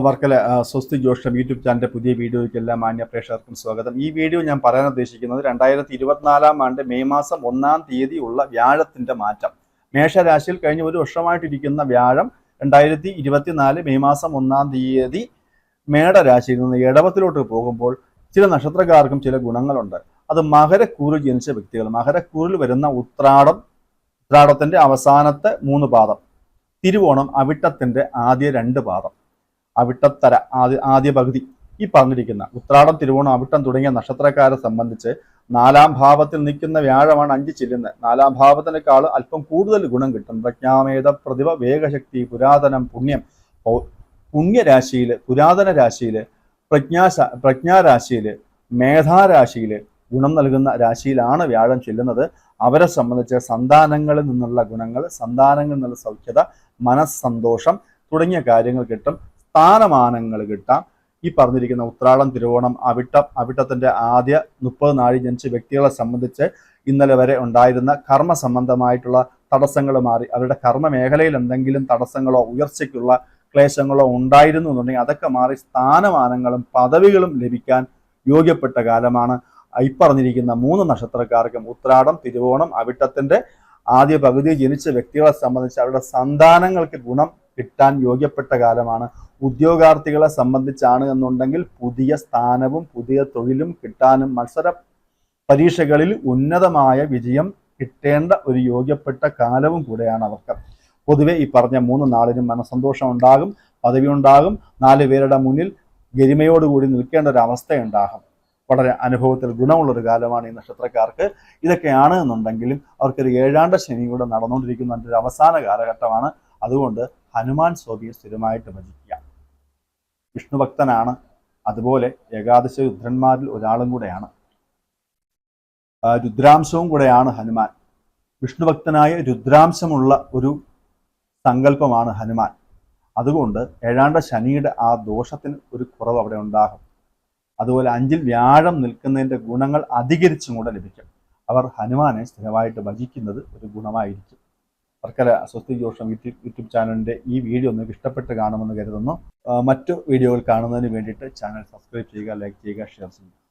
വർക്കല സ്വസ്തി ജോഷം യൂട്യൂബ് ചാനലിന്റെ പുതിയ വീഡിയോയ്ക്ക് എല്ലാ മാന്യ പ്രേക്ഷകർക്കും സ്വാഗതം. ഈ വീഡിയോ ഞാൻ പറയാൻ ഉദ്ദേശിക്കുന്നത് രണ്ടായിരത്തി ഇരുപത്തിനാലാം ആണ്ട് മെയ് മാസം ഒന്നാം തീയതി ഉള്ള വ്യാഴത്തിന്റെ മാറ്റം. മേഷരാശിയിൽ കഴിഞ്ഞ ഒരു വർഷമായിട്ടിരിക്കുന്ന വ്യാഴം രണ്ടായിരത്തി ഇരുപത്തിനാല് മെയ് മാസം ഒന്നാം തീയതി മേടരാശിയിൽ നിന്ന് ഇടവത്തിലോട്ട് പോകുമ്പോൾ ചില നക്ഷത്രക്കാർക്കും ചില ഗുണങ്ങളുണ്ട്. അത് മകരക്കൂറിൽ ജനിച്ച വ്യക്തികൾ മകരക്കൂറിൽ വരുന്ന ഉത്രാടം ഉത്രാടത്തിന്റെ അവസാനത്തെ മൂന്ന് പാദം തിരുവോണം അവിട്ടത്തിന്റെ ആദ്യ രണ്ട് പാദം. അവിട്ടത്തര ആദ്യ ആദ്യ പകുതി ഈ പറഞ്ഞിരിക്കുന്ന ഉത്രാടം തിരുവോണം അവിട്ടം തുടങ്ങിയ നക്ഷത്രക്കാരെ സംബന്ധിച്ച് നാലാം ഭാവത്തിൽ നിൽക്കുന്ന വ്യാഴമാണ് അഞ്ച് ചെല്ലുന്നത്. നാലാം ഭാവത്തിനേക്കാൾ അല്പം കൂടുതൽ ഗുണം കിട്ടും. പ്രജ്ഞാമേത പ്രതിഭ വേഗശക്തി പുരാതനം പുണ്യം പുണ്യരാശിയിൽ പുരാതന രാശിയിൽ പ്രജ്ഞാശ പ്രജ്ഞാരാശിയിൽ മേധാരാശിയിൽ ഗുണം നൽകുന്ന രാശിയിലാണ് വ്യാഴം ചെല്ലുന്നത്. അവരെ സംബന്ധിച്ച് സന്താനങ്ങളിൽ നിന്നുള്ള ഗുണങ്ങൾ സന്താനങ്ങളിൽ നിന്നുള്ള സൗഖ്യത മനസ്സന്തോഷം തുടങ്ങിയ കാര്യങ്ങൾ കിട്ടും. സ്ഥാനമാനങ്ങൾ കിട്ടാം ഈ പറഞ്ഞിരിക്കുന്ന ഉത്രാളം തിരുവോണം അവിട്ടം അവിട്ടത്തിന്റെ ആദ്യ മുപ്പത് നാഴി ജനിച്ച വ്യക്തികളെ സംബന്ധിച്ച് ഇന്നലെ വരെ ഉണ്ടായിരുന്ന കർമ്മ സംബന്ധമായിട്ടുള്ള തടസ്സങ്ങൾ മാറി. അവരുടെ കർമ്മ മേഖലയിൽ എന്തെങ്കിലും തടസ്സങ്ങളോ ഉയർച്ചയ്ക്കുള്ള ക്ലേശങ്ങളോ ഉണ്ടായിരുന്നു എന്നുണ്ടെങ്കിൽ അതൊക്കെ മാറി സ്ഥാനമാനങ്ങളും പദവികളും ലഭിക്കാൻ യോഗ്യപ്പെട്ട കാലമാണ്. ഈ പറഞ്ഞിരിക്കുന്ന മൂന്ന് നക്ഷത്രക്കാർക്കും ഉത്രാടം തിരുവോണം അവിട്ടത്തിന്റെ ആദ്യ പകുതി ജനിച്ച വ്യക്തികളെ സംബന്ധിച്ച് അവരുടെ സന്താനങ്ങൾക്ക് ഗുണം കിട്ടാൻ യോഗ്യപ്പെട്ട കാലമാണ്. ഉദ്യോഗാർത്ഥികളെ സംബന്ധിച്ചാണ് എന്നുണ്ടെങ്കിൽ പുതിയ സ്ഥാനവും പുതിയ തൊഴിലും കിട്ടാനും മത്സര പരീക്ഷകളിൽ ഉന്നതമായ വിജയം കിട്ടേണ്ട ഒരു യോഗ്യപ്പെട്ട കാലവും കൂടെയാണ് അവർക്ക്. പൊതുവെ ഈ പറഞ്ഞ മൂന്ന് നാളിനും മനസ്സന്തോഷം ഉണ്ടാകും പദവി ഉണ്ടാകും നാല് പേരുടെ മുന്നിൽ ഗരിമയോടുകൂടി നിൽക്കേണ്ട ഒരു അവസ്ഥയുണ്ടാകും. വളരെ അനുഭവത്തിൽ ഗുണമുള്ളൊരു കാലമാണ് ഈ നക്ഷത്രക്കാർക്ക്. ഇതൊക്കെയാണ് എന്നുണ്ടെങ്കിലും അവർക്കൊരു ഏഴാണ്ട ശനി കൂടെ നടന്നുകൊണ്ടിരിക്കുന്ന ഒരു അവസാന കാലഘട്ടമാണ്. അതുകൊണ്ട് ഹനുമാൻ സ്വാമിയെ സ്ഥിരമായിട്ട് ഭജിക്കുക. വിഷ്ണുഭക്തനാണ് അതുപോലെ ഏകാദശ രുദ്രന്മാരിൽ ഒരാളും കൂടെയാണ്. രുദ്രാംശവും കൂടെയാണ് ഹനുമാൻ. വിഷ്ണുഭക്തനായ രുദ്രാംശമുള്ള ഒരു സങ്കല്പമാണ് ഹനുമാൻ. അതുകൊണ്ട് ഏഴാണ്ട ശനിയുടെ ആ ദോഷത്തിന് ഒരു കുറവ് അവിടെ ഉണ്ടാകും. അതുപോലെ അഞ്ചിൽ വ്യാഴം നിൽക്കുന്നതിന്റെ ഗുണങ്ങൾ അധികരിച്ചും കൂടെ ലഭിക്കും. അവർ ഹനുമാനെ സ്ഥിരമായിട്ട് ഭജിക്കുന്നത് ഒരു ഗുണമായിരിക്കും. വർക്കല സ്വസ്തി ജോഷം യൂട്യൂബ് യൂട്യൂബ് ചാനലിന്റെ ഈ വീഡിയോ നിങ്ങൾക്ക് ഇഷ്ടപ്പെട്ട് കാണുമെന്ന് കരുതുന്നു. മറ്റു വീഡിയോകൾ കാണുന്നതിന് വേണ്ടിയിട്ട് ചാനൽ സബ്സ്ക്രൈബ് ചെയ്യുക ലൈക്ക് ചെയ്യുക ഷെയർ ചെയ്യുക.